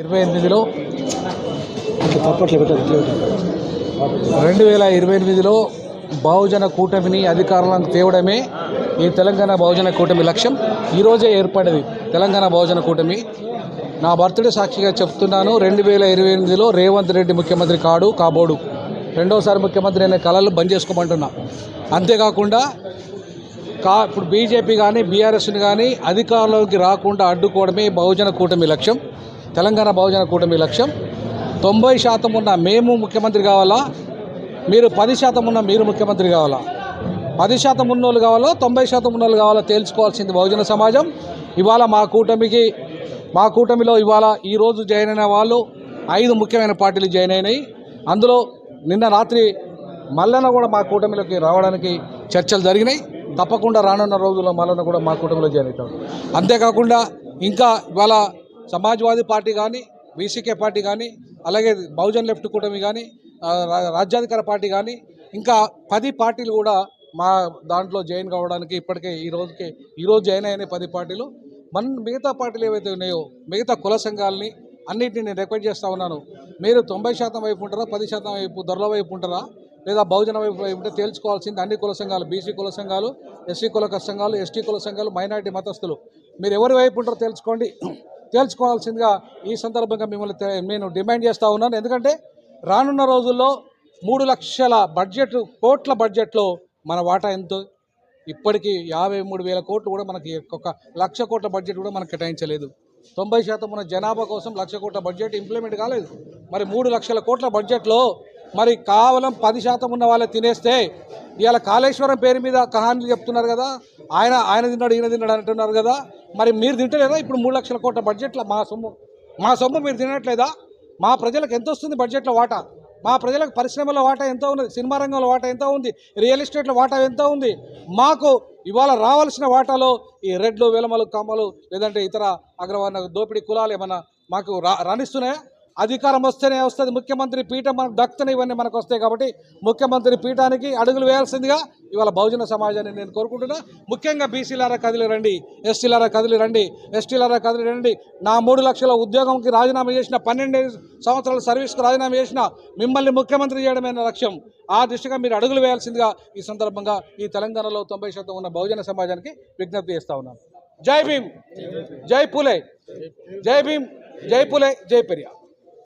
ఇరవై ఎనిమిదిలో రెండు వేల ఇరవై ఎనిమిదిలో బహుజన కూటమిని అధికారంలోకి తేవడమే ఈ తెలంగాణ బహుజన కూటమి లక్ష్యం. ఈరోజే ఏర్పడేది తెలంగాణ బహుజన కూటమి. నా బర్త్డే సాక్షిగా చెప్తున్నాను. రెండు వేల ఇరవై ఎనిమిదిలో రేవంత్ రెడ్డి ముఖ్యమంత్రి కాడు కాబోడు. రెండోసారి ముఖ్యమంత్రి అనే కళలు బంద్ చేసుకోమంటున్నా. అంతేకాకుండా కా ఇప్పుడు బీజేపీ కానీ బీఆర్ఎస్ని కానీ అధికారంలోకి రాకుండా అడ్డుకోవడమే బహుజన కూటమి లక్ష్యం. తెలంగాణ బహుజన కూటమి లక్ష్యం. తొంభై శాతం ఉన్న మేము ముఖ్యమంత్రి కావాలా? మీరు పది శాతం ఉన్న మీరు ముఖ్యమంత్రి కావాలా? పది శాతం ఉన్నోళ్ళు కావాలో తొంభై శాతం ఉన్నోళ్ళు కావాలో తేల్చుకోవాల్సింది బహుజన సమాజం. ఇవాళ మా కూటమికి మా కూటమిలో ఇవాళ ఈరోజు జాయిన్ అయిన వాళ్ళు ఐదు ముఖ్యమైన పార్టీలు జాయిన్ అయినాయి. అందులో నిన్న రాత్రి మల్లన్న కూడా మా కూటమిలోకి రావడానికి చర్చలు జరిగినాయి. తప్పకుండా రానున్న రోజుల్లో మల్లన్న కూడా మా కూటమిలో జాయిన్ అవుతాడు. అంతేకాకుండా ఇంకా ఇవాళ సమాజ్వాదీ పార్టీ కానీ బీసీకే పార్టీ కానీ అలాగే బహుజన్ లెఫ్ట్ కూటమి కానీ రా- రాజ్యాధికార పార్టీ కానీ ఇంకా పది పార్టీలు కూడా మా దాంట్లో జాయిన్ కావడానికి ఇప్పటికే ఈ రోజుకి ఈరోజు జాయిన్ అయిన పది పార్టీలు. మన మిగతా పార్టీలు ఏవైతే ఉన్నాయో మిగతా కుల సంఘాలని అన్నింటినీ నేను రిక్వెస్ట్ చేస్తూ ఉన్నాను. మీరు తొంభై శాతం వైపు ఉంటారా పది శాతం వైపు దొరల వైపు ఉంటారా లేదా బహుజన వైపు వైపు ఉంటే తేల్చుకోవాల్సింది అన్ని కుల సంఘాలు బీసీ కుల సంఘాలు ఎస్సీ కుల సంఘాలు ఎస్టీ కుల సంఘాలు మైనార్టీ మతస్థులు. మీరు ఎవరి వైపు ఉంటారో తెలుసుకోండి. తేల్చుకోవాల్సిందిగా ఈ సందర్భంగా మిమ్మల్ని నేను డిమాండ్ చేస్తూ ఉన్నాను. ఎందుకంటే రానున్న రోజుల్లో మూడు లక్షల బడ్జెట్ కోట్ల బడ్జెట్లో మన వాటా ఎంతో? ఇప్పటికీ యాభై మూడు వేల కోట్లు కూడా మనకి ఒక లక్ష కోట్ల బడ్జెట్ కూడా మనకు కేటాయించలేదు. తొంభై శాతం ఉన్న జనాభా కోసం లక్ష కోట్ల బడ్జెట్ ఇంప్లిమెంట్ కాలేదు. మరి మూడు లక్షల కోట్ల బడ్జెట్లో మరి కేవలం పది శాతం ఉన్న వాళ్ళే తినేస్తే ఇవాళ కాళేశ్వరం పేరు మీద కహానీలు చెప్తున్నారు కదా ఆయన ఆయన తిన్నాడు ఈయన తిన్నాడు అంటున్నారు కదా మరి మీరు తింటలేదా? ఇప్పుడు మూడు లక్షల కోట్ల బడ్జెట్లో మా సొమ్ము మా సొమ్ము మీరు తినట్లేదా? మా ప్రజలకు ఎంత వస్తుంది బడ్జెట్లో వాటా? మా ప్రజలకు పరిశ్రమల వాటా ఎంత ఉంది సినిమా రంగంలో వాటా ఎంత ఉంది? రియల్ ఎస్టేట్లో వాటా ఎంత ఉంది? మాకు ఇవాళ రావాల్సిన వాటాలో ఈ రెడ్లు వెలమలు కమ్మలు లేదంటే ఇతర అగ్రవర్ణ దోపిడీ కులాలు ఏమన్నా మాకు రా రాణిస్తున్నాయా? అధికారం వస్తేనే వస్తుంది. ముఖ్యమంత్రి పీఠం మనకు దక్కుతున్న ఇవన్నీ మనకు వస్తాయి కాబట్టి ముఖ్యమంత్రి పీఠానికి అడుగులు వేయాల్సిందిగా ఇవాళ బహుజన సమాజాన్ని నేను కోరుకుంటున్నా. ముఖ్యంగా బీసీలారా కదిలి రండి ఎస్టీలారా కదిలి రండి ఎస్టీలారా కదిలి రండి. నా మూడు లక్షల ఉద్యోగంకి రాజీనామా చేసిన పన్నెండు సంవత్సరాల సర్వీస్కి రాజీనామా చేసిన మిమ్మల్ని ముఖ్యమంత్రి చేయడమే లక్ష్యం. ఆ దిశగా మీరు అడుగులు వేయాల్సిందిగా ఈ సందర్భంగా ఈ తెలంగాణలో తొంభై శాతం ఉన్న బహుజన సమాజానికి విజ్ఞప్తి చేస్తా ఉన్నాను. జై భీమ్. జై పూలే. జై భీమ్. జై పూలే. జై పెరియా